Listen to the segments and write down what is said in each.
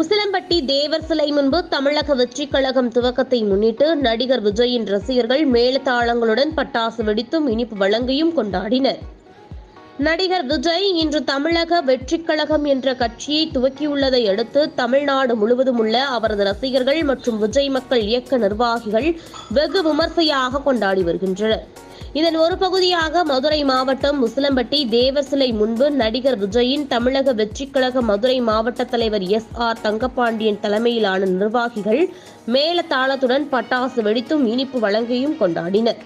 உசிலம்பட்டி தேவர் சிலை முன்பு தமிழக வெற்றிக் கழகம் துவக்கத்தை முன்னிட்டு நடிகர் விஜயின் ரசிகர்கள் மேலதாளங்களுடன் பட்டாசு வெடித்தும் இனிப்பு வழங்கியும் கொண்டாடினர். நடிகர் விஜய் இன்று தமிழக வெற்றிக் கழகம் என்ற கட்சியை துவக்கியுள்ளதை அடுத்து தமிழ்நாடு முழுவதும் உள்ள அவரது ரசிகர்கள் மற்றும் விஜய் மக்கள் இயக்க நிர்வாகிகள் வெகு விமர்சையாக கொண்டாடி வருகின்றனர். இதன் ஒரு பகுதியாக மதுரை மாவட்டம் முசலம்பட்டி தேவர் சிலை முன்பு நடிகர் விஜயின் தமிழக வெற்றிக்கழக மதுரை மாவட்ட தலைவர் எஸ் ஆர் தங்கப்பாண்டியன் தலைமையிலான நிர்வாகிகள் மேல தாளத்துடன் பட்டாசு வெடித்தும் இனிப்பு வழங்கியும் கொண்டாடினர்.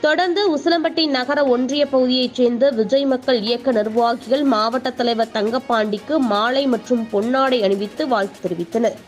தொடர்ந்து உசிலம்பட்டி நகர ஒன்றிய பகுதியைச் சேர்ந்த விஜய் மக்கள் இயக்க நிர்வாகிகள் மாவட்ட தலைவர் தங்கப்பாண்டிக்கு மாலை மற்றும் பொன்னாடை அணிவித்து வாழ்த்து தெரிவித்தனர்.